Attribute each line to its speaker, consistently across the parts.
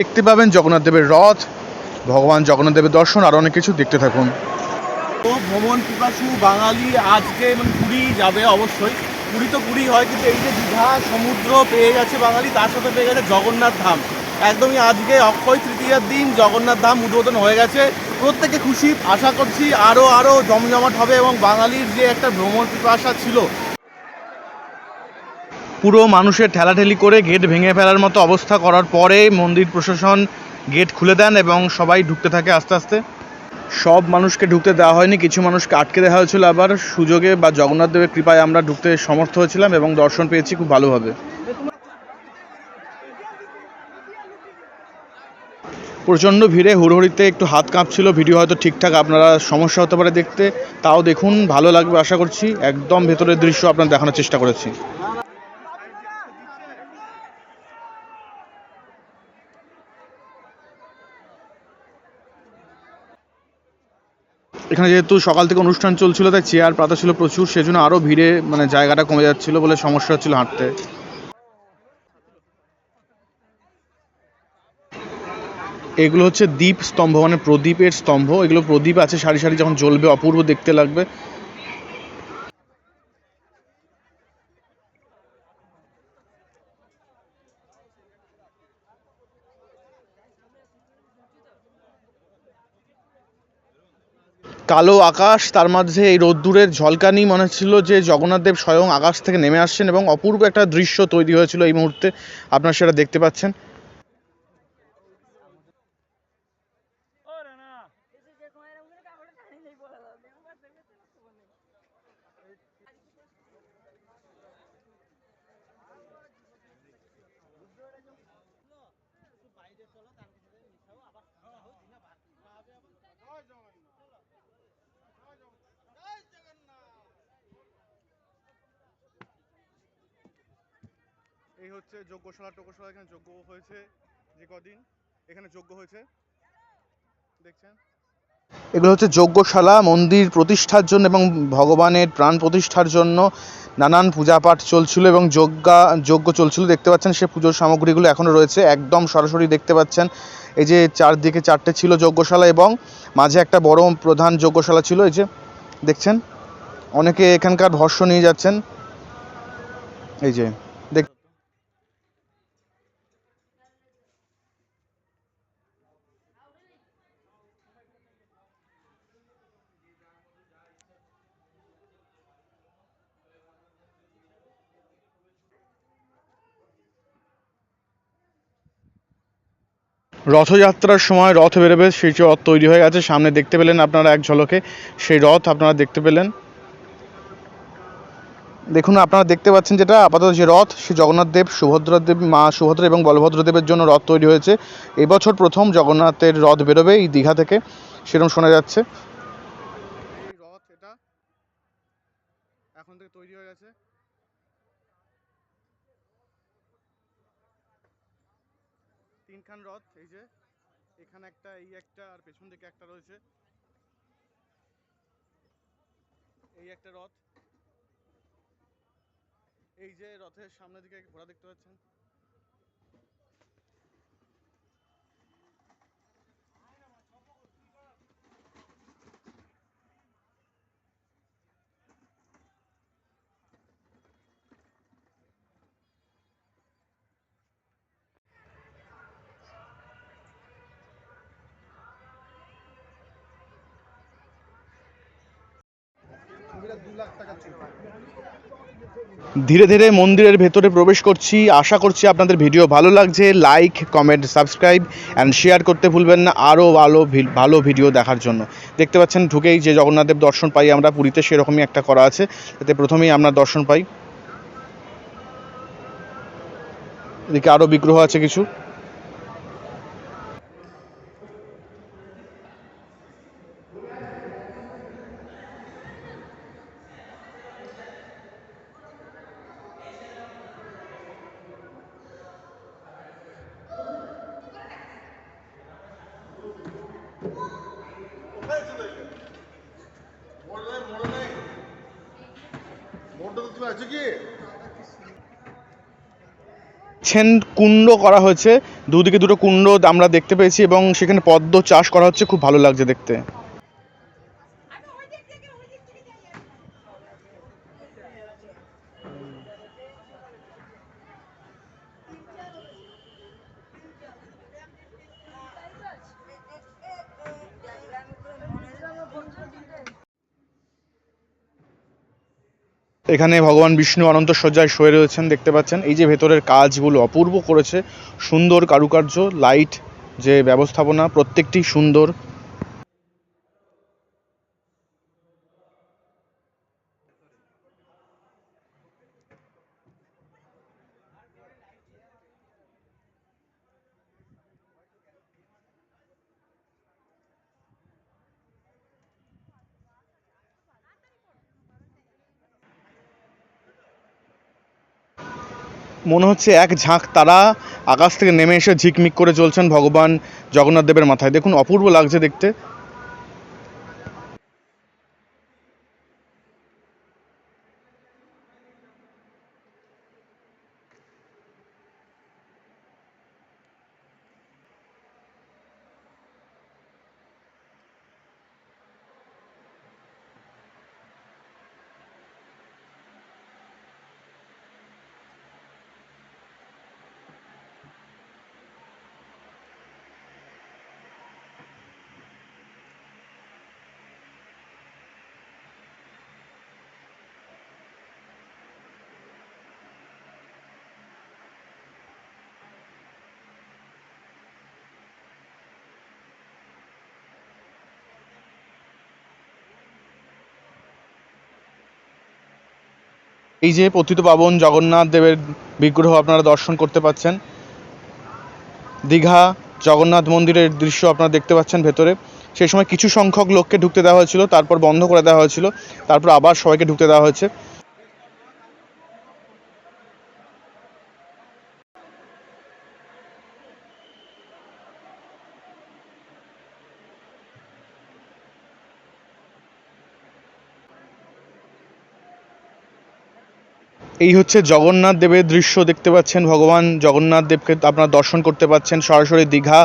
Speaker 1: দেখতে পাবেন জগন্নাথ দেবের রথ, ভগবান জগন্নাথ দেবের দর্শন, আর অনেক কিছু দেখতে থাকুন।
Speaker 2: তো ভ্রমণ পিপাসু বাঙালি আজকে মানে পুরী যাবে অবশ্যই। পুরী তো পুরী হয়, কিন্তু এই যে দীঘা, সমুদ্র পেয়ে গেছে বাঙালি, তার সাথে পেয়ে গেছে জগন্নাথ ধাম। একদমই আজকে অক্ষয় তৃতীয়ার দিন জগন্নাথ ধাম উদ্বোধন হয়ে গেছে। প্রত্যেকে খুশি, আশা করছি আরও আরও জমজমাট হবে এবং বাঙালির যে একটা ভ্রমণ পিপাসা ছিল
Speaker 1: পুরো মানুষের ঠেলাঠেলি করে গেট ভেঙে ফেলার মতো অবস্থা করার পরে মন্দির প্রশাসন গেট খুলে দেন এবং সবাই ঢুকতে থাকে আস্তে আস্তে। সব মানুষকে ঢুকতে দেওয়া হয়নি, কিছু মানুষকে আটকে দেওয়া হয়েছিল। আবার সুযোগে বা জগন্নাথ দেবের কৃপায় আমরা ঢুকতে সমর্থ হয়েছিলাম এবং দর্শন পেয়েছি খুব ভালোভাবে। প্রচণ্ড ভিড়ে হুড়হুড়িতে একটু হাত কাঁপছিল, ভিডিও হয়তো ঠিকঠাক আপনারা সমস্যা হতে পারে দেখতে। তাও দেখুন, ভালো লাগবে আশা করছি। একদম ভেতরের দৃশ্য আপনার দেখানোর চেষ্টা করেছি। এখানে যেহেতু সকাল থেকে অনুষ্ঠান চলছিল, তাই চেয়ার পাতা ছিল প্রচুর, সেজন্য আরও ভিড়ে মানে জায়গাটা কমে যাচ্ছিল বলে সমস্যা হচ্ছিল হাঁটতে। এগুলো হচ্ছে দ্বীপ স্তম্ভ মানে প্রদীপের স্তম্ভ। এগুলো প্রদীপ আছে, সারি সারি যখন জ্বলবে, অপূর্ব দেখতে লাগবে। কালো আকাশ, তার মাঝে এই রোদ্দুরের ঝলকানি, মনে হচ্ছিল যে জগন্নাথ দেব স্বয়ং আকাশ থেকে নেমে আসছেন এবং অপূর্ব একটা দৃশ্য তৈরি হয়েছিল এই মুহূর্তে। আপনারা সেটা দেখতে পাচ্ছেন এই হচ্ছে যজ্ঞশালা টোকশালা এখানে যজ্ঞ হয়েছে যে কদিন? এখানে যজ্ঞ হয়েছে। দেখছেন? এগুলো হচ্ছে যজ্ঞশালা, মন্দির প্রতিষ্ঠার জন্য এবং ভগবানের প্রাণ প্রতিষ্ঠার জন্য নানান পূজাপাঠ চলছিল এবং যজ্ঞা, যজ্ঞ চলছিল। দেখতে পাচ্ছেন, সে পুজোর সামগ্রীগুলো এখনও রয়েছে। একদম সরাসরি দেখতে পাচ্ছেন, এই যে চারদিকে চারটে ছিল যজ্ঞশালা এবং মাঝে একটা বড় প্রধান যজ্ঞশালা ছিল। এই যে, দেখছেন? অনেকে এখানকার ভস্য নিয়ে যাচ্ছেন। এই যে রথযাত্রার সময় রথ বেরোবে, সেই রথ তৈরি হয়ে গেছে, সামনে দেখতে পেলেন আপনারা এক ঝলকে। সেই রথ আপনারা দেখতে পেলেন। দেখুন, আপনারা দেখতে পাচ্ছেন যেটা, আপাতত যে রথ সে জগন্নাথ দেব, সুভদ্রা দেব, মা সুভদ্রা এবং বলভদ্রদেবের জন্য রথ তৈরি হয়েছে। এবছর প্রথম জগন্নাথের রথ বেরোবে এই দীঘা থেকে। সেরকম শোনা যাচ্ছে রথ এটা এখন থেকে তৈরি হয়ে গেছে তিনখান রথ, এই যে এখানে একটা, এই একটা, আর পেছন দিকে একটা রয়েছে। এই একটা রথ। এই যে রথের সামনের দিকে ঘোড়া দেখতে পাচ্ছেন। ধীরে ধীরে মন্দিরের ভেতরে প্রবেশ করছি। আশা করছি আপনাদের ভিডিও ভালো লাগছে। Like comment subscribe and share করতে ভুলবেন না। আরও ভালো ভালো ভিডিও দেখার জন্য। দেখতে পাচ্ছেন ঢুকেই যে জগন্নাথদেব দর্শন পাই, আমরা পুরীতে সেরকমই একটা করা আছে। এতে প্রথমেই আমরা দর্শন পাই। এদিকে আরও বিগ্রহ আছে কিছু। ছেন কুণ্ড করা হয়েছে। দুদিকে দুটো কুণ্ড আমরা দেখতে পেয়েছি এবং সেখানে পদ্ম চাষ করা হচ্ছে। খুব ভালো লাগছে দেখতে। এখানে ভগবান বিষ্ণু অনন্ত সজ্জায় শুয়ে রয়েছেন, দেখতে পাচ্ছেন। এই যে ভেতরের কাজগুলো অপূর্ব করেছে, সুন্দর কারুকার্য লাইট যে ব্যবস্থাপনা, প্রত্যেকটি সুন্দর মনে হচ্ছে এক ঝাঁক তারা আকাশ থেকে নেমে এসে ঝিকমিক করে চলছেন ভগবান জগন্নাথ দেবের মাথায়। দেখুন, অপূর্ব লাগছে দেখতে। এই যে পতিত পাবন জগন্নাথ দেবের বিগ্রহ আপনারা দর্শন করতে পাচ্ছেন। দীঘা জগন্নাথ মন্দিরের দৃশ্য আপনারা দেখতে পাচ্ছেন ভেতরে। সেই সময় কিছু সংখ্যক লোককে ঢুকতে দেওয়া হয়েছিল, তারপর বন্ধ করে দেওয়া হয়েছিল, তারপর আবার সবাইকে ঢুকতে দেওয়া হয়েছে। এই হচ্ছে জগন্নাথ দেবের দৃশ্য, দেখতে পাচ্ছেন ভগবান জগন্নাথ দেবকে আপনারা দর্শন করতে পাচ্ছেন। সরাসরি দীঘা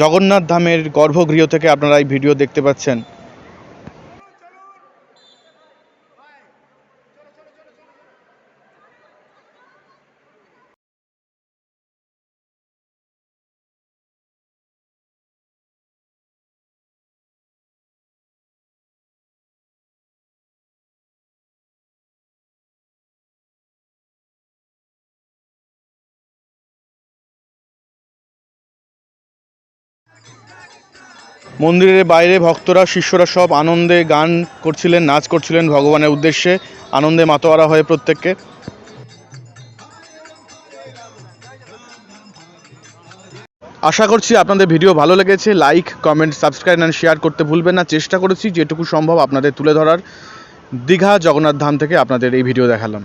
Speaker 1: জগন্নাথ ধামের গর্ভগৃহ থেকে আপনারা এই ভিডিও দেখতে পাচ্ছেন। মন্দিরের বাইরে ভক্তরা, শিষ্যরা সব আনন্দে গান করছিলেন, নাচ করছিলেন ভগবানের উদ্দেশ্যে। আনন্দে মাতোয়ারা হয়ে প্রত্যেককে। আশা করছি আপনাদের ভিডিও ভালো লেগেছে। Like comment subscribe and share করতে ভুলবেন না। চেষ্টা করেছি যেটুকু সম্ভব আপনাদের তুলে ধরার। দীঘা জগন্নাথ ধাম থেকে আপনাদের এই ভিডিও দেখালাম।